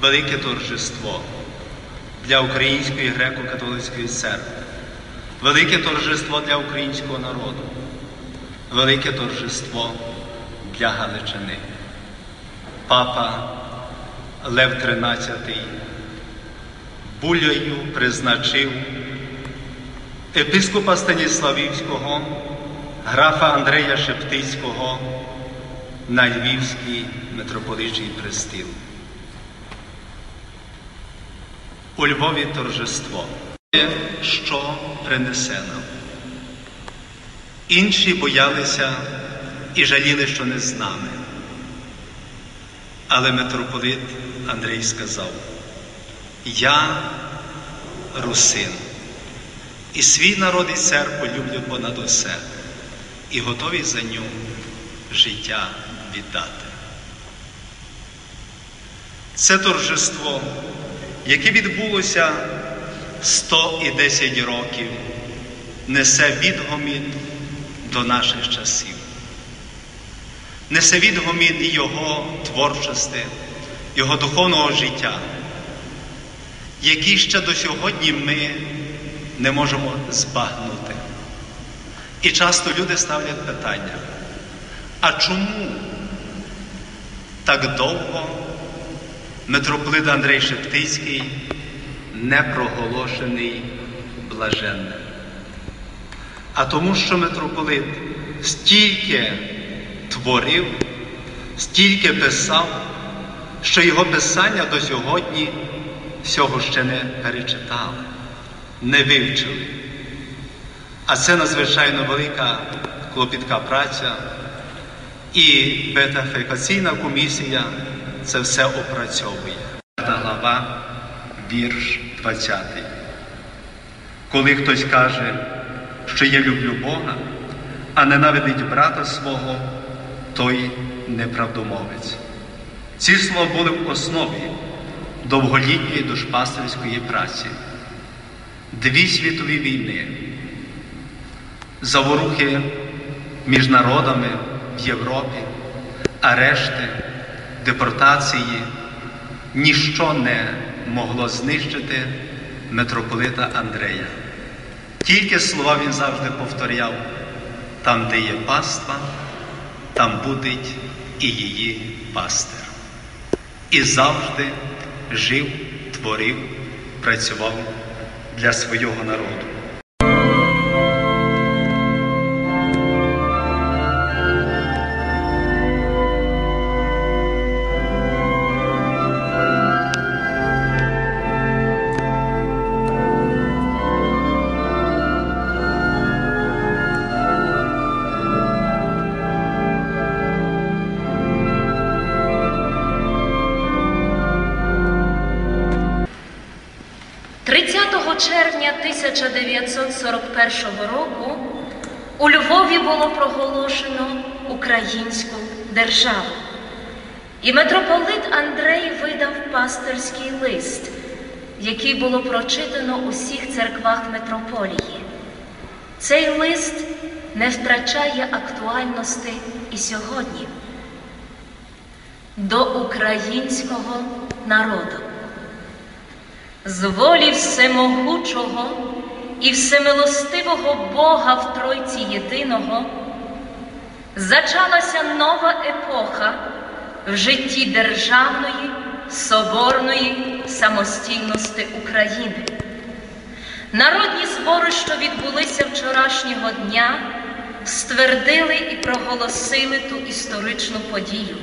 велике торжество для Української греко-католицької церкви, велике торжество для українського народу, велике торжество для Галичини. Папа Лев XIII булею призначив епископа Станіславівського, графа Андрея Шептицького на Львівський митрополичий престіл. У Львові торжество, що принесе нам. Інші боялися і жаліли, що не з нами. Але митрополит Андрій сказав: Я русин, і свій народ і церкву люблю понад усе, і готовий за ню життя віддати. Це торжество, яке відбулося 110 років, несе відгомін до наших часів. Несе відгомін його творчості, його духовного життя, який ще до сьогодні ми не можемо збагнути. І часто люди ставлять питання, а чому так довго митрополит Андрей Шептицький не проголошений блаженним? А тому, що митрополит стільки творив, стільки писав, що його писання до сьогодні всього ще не перечитали, не вивчили. А це надзвичайно велика клопітка праця, і бетафікаційна комісія це все опрацьовує. Глава, вірш 20. Коли хтось каже, що я люблю Бога, а ненавидить брата свого, той неправдомовець. Ці слова були в основі довголітньої душпастерської праці, дві світові війни, заворухи між народами в Європі, арешти, депортації, ніщо не могло знищити митрополита Андрея. Тільки слова він завжди повторяв, там, де є паства, там буде і її пастир. І завжди жив, творив, працював для свого народу. Червня 1941 року у Львові було проголошено українську державу. І митрополит Андрей видав пастирський лист, який було прочитано у всіх церквах митрополії. Цей лист не втрачає актуальності і сьогодні до українського народу з волі всемогучого і всемилостивого Бога в Тройці Єдиного зачалася нова епоха в житті державної, соборної самостійності України. Народні збори, що відбулися вчорашнього дня, ствердили і проголосили ту історичну подію,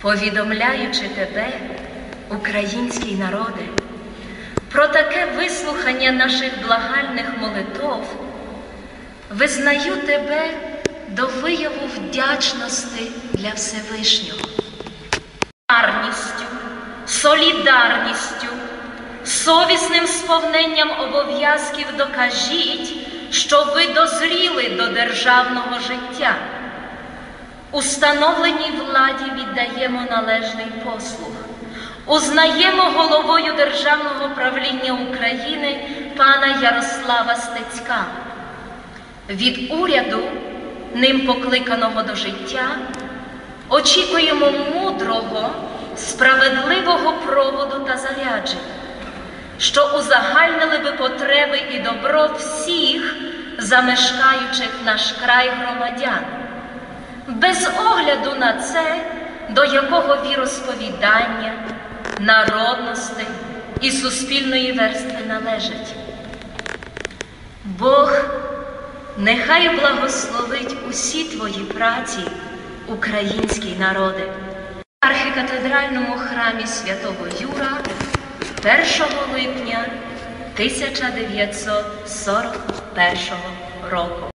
повідомляючи тебе український народе, про таке вислухання наших благальних молитов, визнаю тебе до вияву вдячності для Всевишнього, Арністю, солідарністю, совісним сповненням обов'язків докажіть, що ви дозріли до державного життя. Установленій владі віддаємо належний послуг. Узнаємо головою Державного правління України пана Ярослава Стецька. Від уряду, ним покликаного до життя, очікуємо мудрого, справедливого проводу та зарядження, що узагальнили би потреби і добро всіх замешкаючих наш край громадян, без огляду на це, до якого віросповідання, народності і суспільної верстви належать. Бог нехай благословить усі твої праці, український народи. В архікатедральному храмі святого Юра 1 липня 1941 року.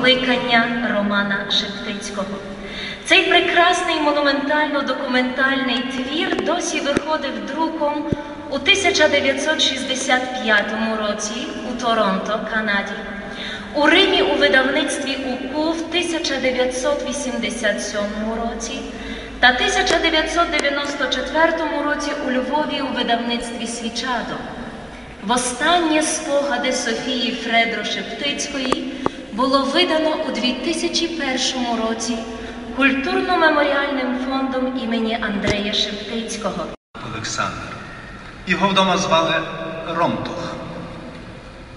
Кликання Романа Шептицького. Цей прекрасний монументально-документальний твір досі виходив друком у 1965 році у Торонто, Канаді, у Римі у видавництві УКУ в 1987 році та 1994 році у Львові у видавництві Свічадо. Востаннє спогади Софії Фредро Шептицької було видано у 2001 році культурно-меморіальним фондом імені Андрея Шептицького. Олександр. Його вдома звали Ромтух.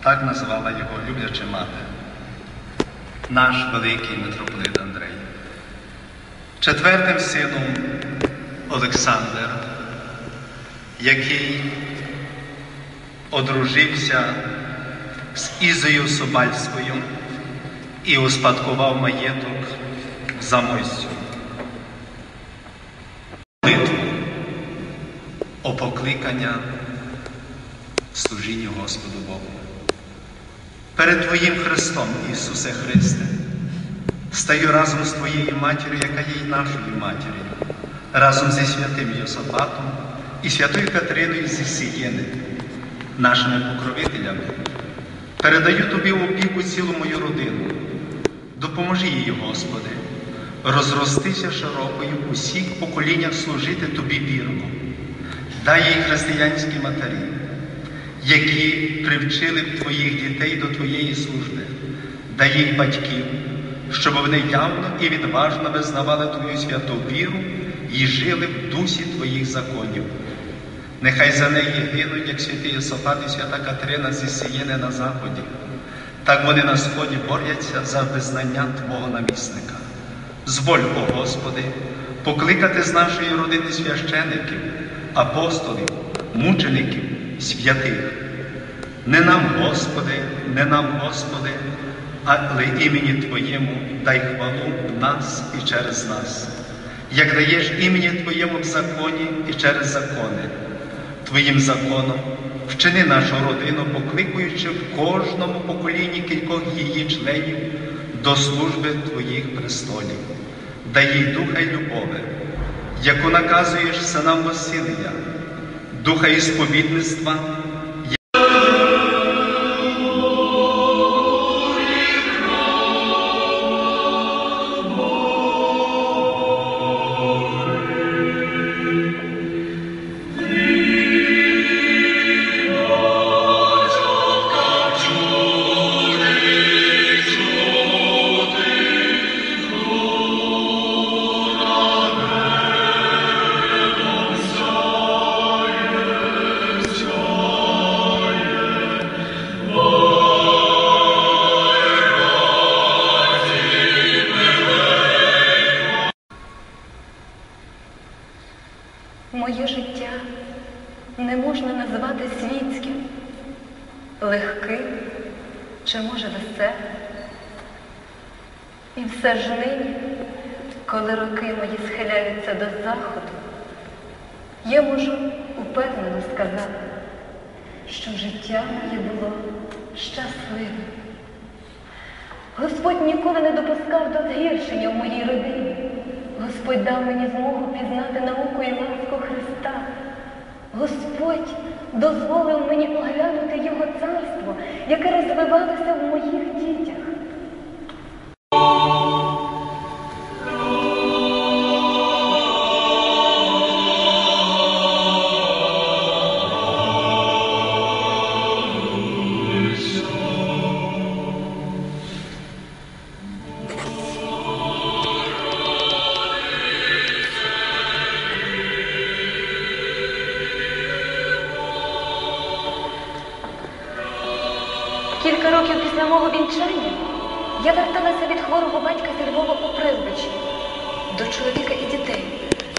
Так називала його любляча мати, наш великий митрополит Андрей. Четвертим сином Олександр, який одружився з Ізою Собальською і успадкував маєток за Мойсю. Молитву о покликання служінню Господу Богу. Перед Твоїм Христом, Ісусе Христе, стаю разом з Твоєю матір'ю, яка є й нашою матір'ю, разом зі святим Йосапатом і святою Катериною зі Сієни, нашими покровителями. Передаю Тобі в опіку цілу мою родину. Допоможи їй, Господи, розростися широкою в усіх поколіннях служити Тобі вірно. Дай їй християнські матері, які привчили б Твоїх дітей до Твоєї служби, дай їй батьків, щоб вони явно і відважно визнавали Твою святу віру і жили в дусі Твоїх законів. Нехай за неї гинуть, як святий Йосафат і свята Катерина зі Сієни на Заході. Так вони на сході борються за визнання Твого намісника. Зволь, о Господи, покликати з нашої родини священиків, апостолів, мучеників, святих. Не нам, Господи, не нам, Господи, але імені Твоєму дай хвалу в нас і через нас, як даєш імені Твоєму в законі і через закони. Твоїм законом вчини нашу родину, покликуючи в кожному поколінні кількох її членів до служби Твоїх престолів. Дай їй духа й любови, яку наказуєш синам Василія, духа і сповідництва. Все ж нині, коли роки мої схиляються до заходу, я можу упевнено сказати, що життя моє було щасливим. Господь ніколи не допускав до згіршення в моїй родині. Господь дав мені змогу пізнати науку і ласку Христа. Господь дозволив мені оглянути Його царство, яке розвивалося в моїх дітях. Мого вінчання я верталася від хворого батька зі Львова у Прилбичі до чоловіка і дітей.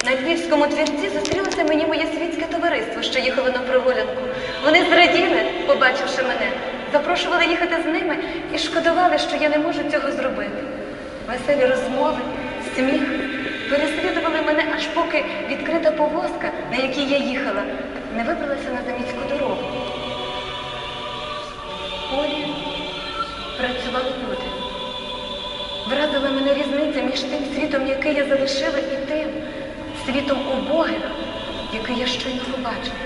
На львівському двірці зустрілося мені моє світське товариство, що їхало на прогулянку. Вони зраділи, побачивши мене, запрошували їхати з ними і шкодували, що я не можу цього зробити. Веселі розмови, сміх переслідували мене, аж поки відкрита повозка, на якій я їхала, не вибралася на заміську дорогу. Полі працювали люди. Вразила мене різниця між тим світом, який я залишила, і тим світом убогих, який я щойно побачила.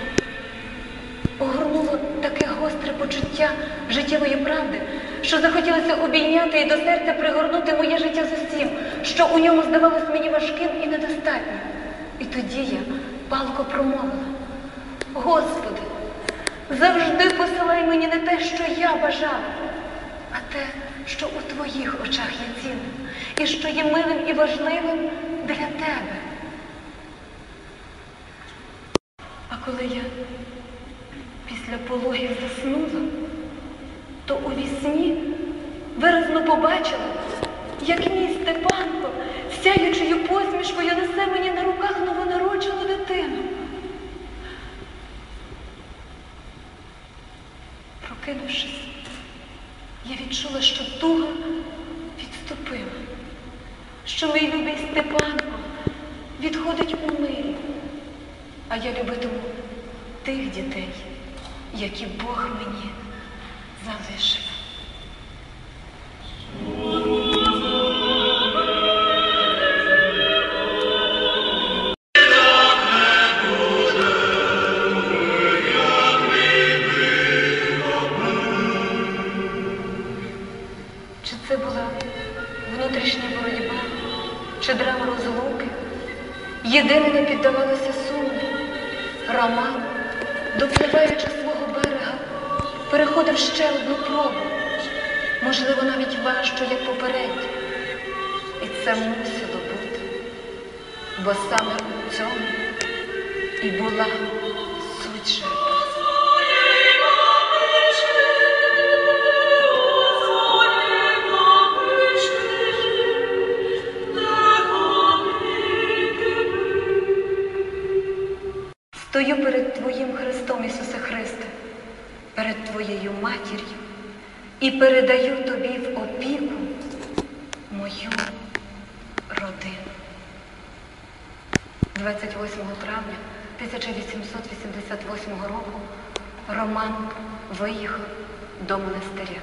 Огорнуло таке гостре почуття життєвої правди, що захотілося обійняти і до серця пригорнути моє життя з усім, що у ньому здавалось мені важким і недостатнім. І тоді я палко промовила: Господи, завжди посилай мені не те, що я бажала, а те, що у твоїх очах є цінним, і що є милим і важливим для тебе. А коли я після пологів заснула, то у вісні виразно побачила, як мій Степанко, сяючою посмішкою несе мені на руках новонароджену дитину. Прокинувшись, я відчула, що туга відступила, що мій любий Степанко відходить у мирі, а я любитиму тих дітей, які Бог мені залишив. Чи драма розлуки? Єдине не піддавалося сумніву. Роман, допливаючи свого берега, переходив ще одну пробу, можливо, навіть важчу, як попередньо. І це мусило бути, бо саме у цьому і була суть життя. І передаю Тобі в опіку мою родину. 28 травня 1888 року Роман виїхав до монастиря.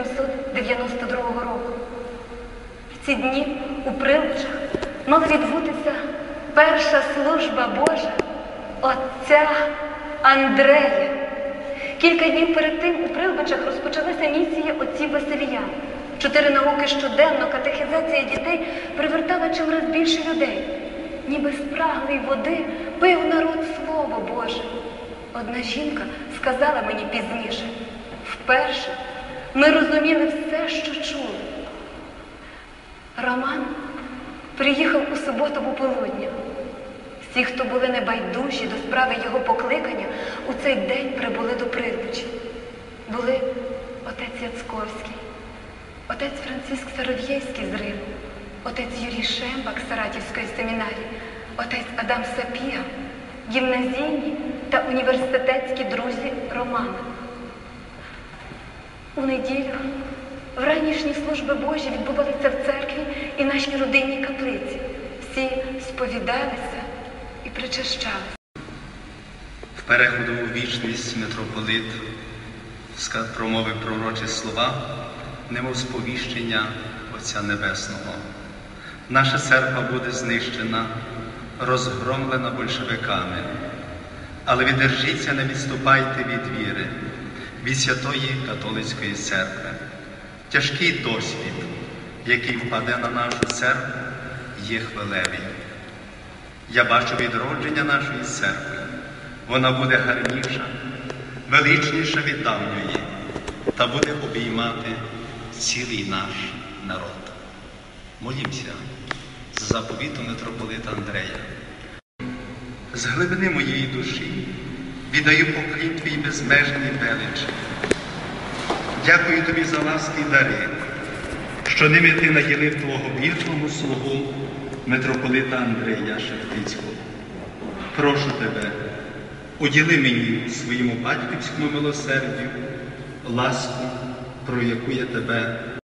1892 року. В ці дні у Прилучах мала відбутися перша служба Божа отця Андрея. Кілька днів перед тим у Прилбичах розпочалася місія отців Василіян. Чотири науки щоденно катехізація дітей привертала чимраз більше людей. Ніби спраглий води пив народ Слово Боже. Одна жінка сказала мені пізніше, вперше ми розуміли все, що чули. Роман приїхав у суботу пополудня. Всі, хто були небайдужі до справи його покликання, у цей день прибули до прилучі. Були отець Яцковський, отець Франциск Старов'єйський з Риму, отець Юрій Шембак з Саратівської семінарії, отець Адам Сапіга, гімназійні та університетські друзі Романа. У неділю в ранішні служби Божі відбувалися в церкві і нашій родинній каплиці. Всі сповідалися і причащалися. В переходу у вічність митрополит промовив пророчі слова, немов сповіщення Отця Небесного. Наша церква буде знищена, розгромлена большевиками. Але віддержіться, не відступайте від віри, від святої католицької церкви. Тяжкий досвід, який впаде на нашу церкву, є хвилевий. Я бачу відродження нашої церкви. Вона буде гарніша, величніша від давньої, та буде обіймати цілий наш народ. Молімося за заповітом митрополита Андрея. З глибини моєї душі віддаю поклін твій безмежний велич. Дякую тобі за ласки й дари, що ними ти наділив твого вірного слугу митрополита Андрея Шептицького. Прошу тебе, уділи мені своєму батьківському милосердю ласку, про яку я тебе